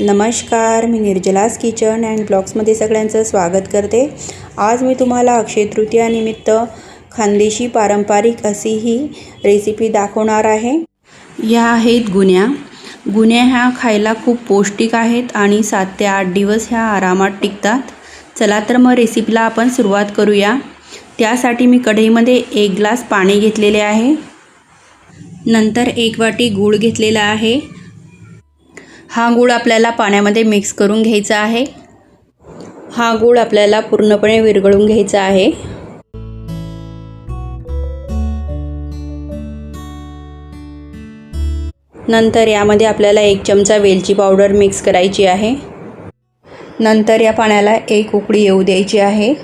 नमस्कार मी निर्जलास kitchen and ब्लॉग्समध्ये सगळ्यांचं स्वागत करते. आज मी तुम्हाला अक्षय तृतीयानिमित्त खानदेशी पारंपरिक अशी ही रेसिपी दाखवणार आहे. या आहेत गुन्ह्या. गुन्ह्या ह्या खायला खूप पौष्टिक आहेत आणि सात ते आठ दिवस ह्या आरामात टिकतात. चला तर मग रेसिपीला आपण सुरुवात करूया. त्यासाठी मी कढईमध्ये एक ग्लास पाणी घेतलेले आहे. नंतर एक वाटी गूळ घेतलेला आहे. हा गूळ आपल्याला पाण्यामध्ये मिक्स करून घ्यायचा आहे. हा गूळ आपल्याला पूर्णपणे विरघळून घ्यायचा आहे. नंतर यामध्ये आपल्याला एक चमचा वेलची पावडर मिक्स करायची आहे. नंतर या पाण्याला एक उकळी येऊ द्यायची आहे.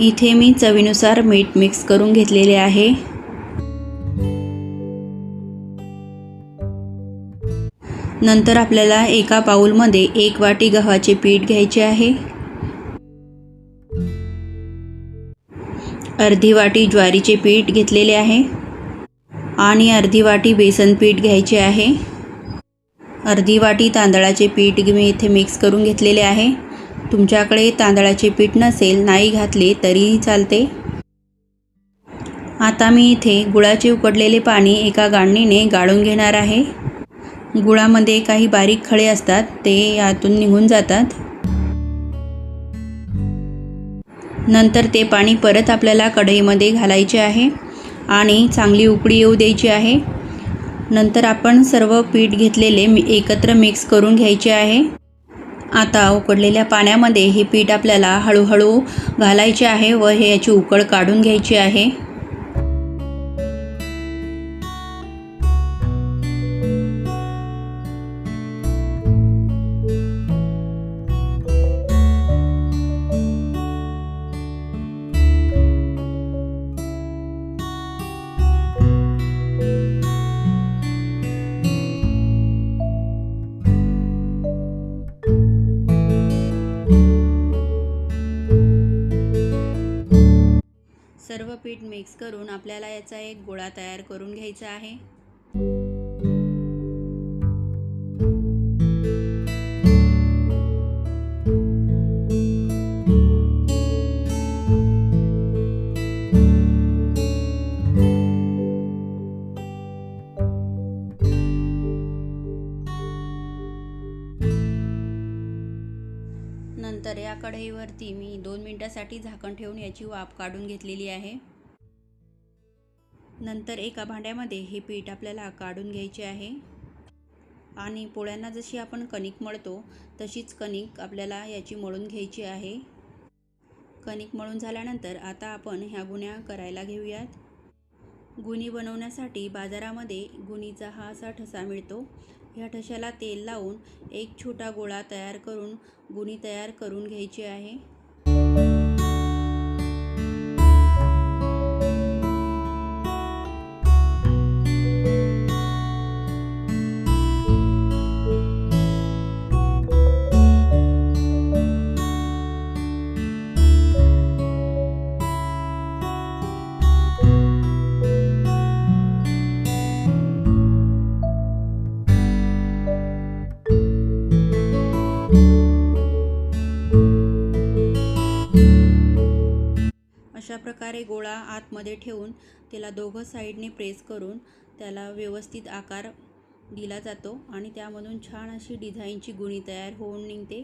इथे मी चवीनुसार मीठ मिक्स करून घेतलेले आहे. नंतर आपल्याला एका पाऊलमध्ये एक वाटी गव्हाचे पीठ घ्यायचे आहे. अर्धी वाटी ज्वारीचे पीठ घेतलेले आहे. आणि अर्धी वाटी बेसन पीठ घ्यायचे आहे. अर्धी वाटी तांदळाचे पीठ मी इथे मिक्स करून घेतलेले आहे. तुमच्याकडे तांदळाचे पीठ नसेल नाही घातले तरीही चालते. आता मी इथे गुळाचे उकडलेले पाणी एका गाळणीने गाळून घेणार आहे. गुळामध्ये काही बारीक खळे असतात ते यातून निघून जातात. नंतर ते पाणी परत आपल्याला कढईमध्ये घालायचे आहे आणि चांगली उकळी येऊ द्यायची आहे. नंतर आपण सर्व पीठ घेतलेले मी एकत्र मिक्स करून घ्यायचे आहे. आता उकडलेल्या पाण्यामध्ये हे पीठ आपल्याला हळूहळू घालायचे आहे व हे याची उकळ काढून घ्यायची आहे. सर्व पीठ मिक्स करून आपल्याला याचा एक गोळा तयार करून घ्यायचा आहे. कढईवरती मी दोन मिनटासाठी झाकण ठेवून याची वाफ काढून घेतलेली आहे. नंतर एका भांड्यामध्ये हे पीठ आपल्याला काढून घ्यायचे आहे. आणि पोळ्यांना जशी आपण कणिक मळतो तशीच कणिक आपल्याला याची मळून घ्यायची आहे. कणिक मळून झाल्यानंतर आता आपण ह्या गुन्ह्या करायला घेऊयात. गुणी बनवण्यासाठी बाजारामध्ये गुणीचा हा असा ठसा मिळतो. ह्या ठशाला तेल लावून एक छोटा गोळा तयार करून गुणी तयार करून घ्यायची आहे. प्रकारे गोळा आतमध्ये ठेवून त्याला दोघं साईडने प्रेस करून त्याला व्यवस्थित आकार दिला जातो आणि त्यामधून छान अशी डिझाईनची गुणी तयार होऊन निघते.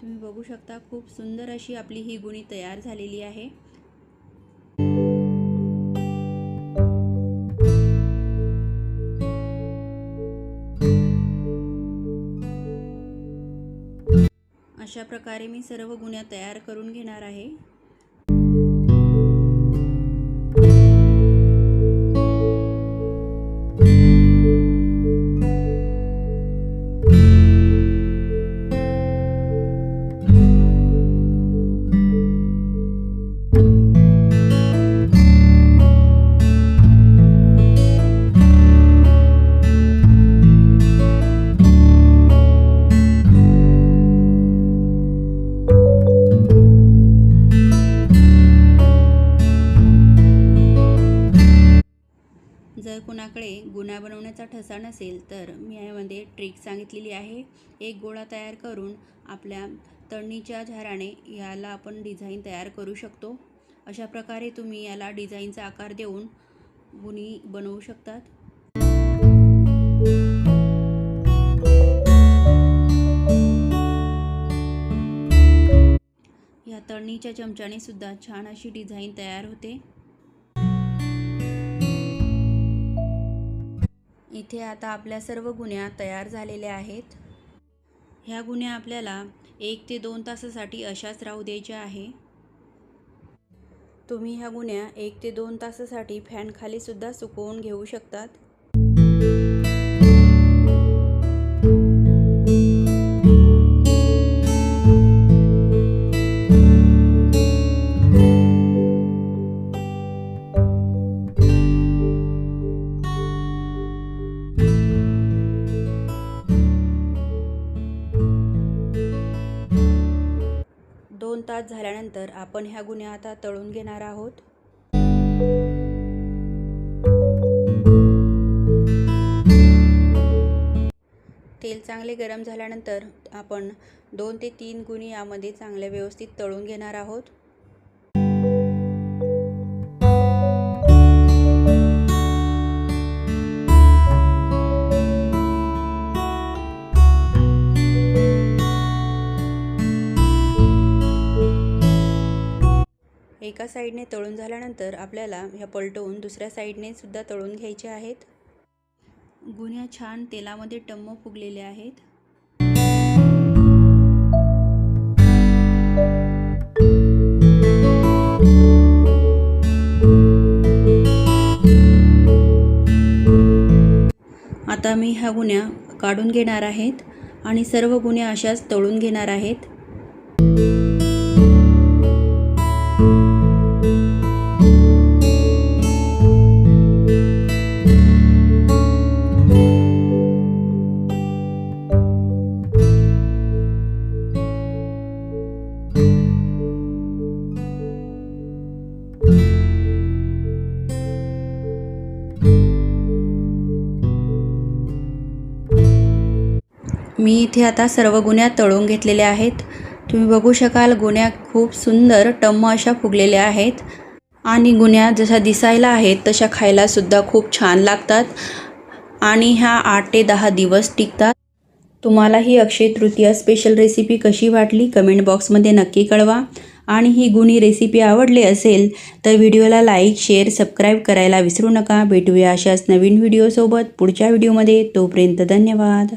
तुम्ही बघू शकता खूप सुंदर अशी आपली ही गुणी तयार झालेली आहे. अशा प्रकारे मी सर्व गुण्या तयार करून घेणार आहे. कुणाकडे गुन्हा बनवण्याचा ठसा नसेल तर मी यामध्ये ट्रिक सांगितलेली आहे. एक गोळा तयार करून आपल्या तळणीच्या झाराने याला आपण डिझाईन तयार करू शकतो. अशा प्रकारे तुम्ही याला डिझाईनचा आकार देऊन गुणी बनवू शकतात. या तळणीच्या चमच्याने सुद्धा छान अशी डिझाईन तयार होते. इथे आता आपल्या सर्व गुन्ह्या तयार झालेल्या आहेत. ह्या गुन्ह्या आपल्याला एक ते दोन तासासाठी अशाच राहू द्यायच्या आहे. तुम्ही ह्या गुन्ह्या एक ते दोन तासासाठी फॅनखालीसुद्धा सुकवून घेऊ शकतात. तास झाल्यानंतर आपण ह्या गुन्ह्या आता तळून घेणार आहोत. तेल चांगले गरम झाल्यानंतर आपण दोन ते तीन गुणी यामध्ये चांगले व्यवस्थित तळून घेणार आहोत. एका साईडने तळून झाल्यानंतर आपल्याला ह्या पलटवून दुसऱ्या साईडने सुद्धा तळून घ्यायचे आहेत. गुन्ह्या छान तेलामध्ये टम्म फुगलेले आहेत. आता मी ह्या गुन्ह्या काढून घेणार आहेत आणि सर्व गुन्ह्या अशाच तळून घेणार आहेत. मी इथे आता सर्व गुन्ह्या तळून घेतलेल्या आहेत. तुम्ही बघू शकाल गुन्ह्या खूप सुंदर टम्म अशा फुगलेल्या आहेत. आणि गुन्ह्या जशा दिसायला आहेत तशा खायलासुद्धा खूप छान लागतात. आणि ह्या आठ ते दहा दिवस टिकतात. तुम्हाला ही अक्षय तृतीया स्पेशल रेसिपी कशी वाटली कमेंट बॉक्समध्ये नक्की कळवा. आणि ही गुणी रेसिपी आवडली असेल तर व्हिडिओला लाईक शेअर सबस्क्राईब करायला विसरू नका. भेटूया अशाच नवीन व्हिडिओसोबत पुढच्या व्हिडिओमध्ये तोपर्यंत धन्यवाद.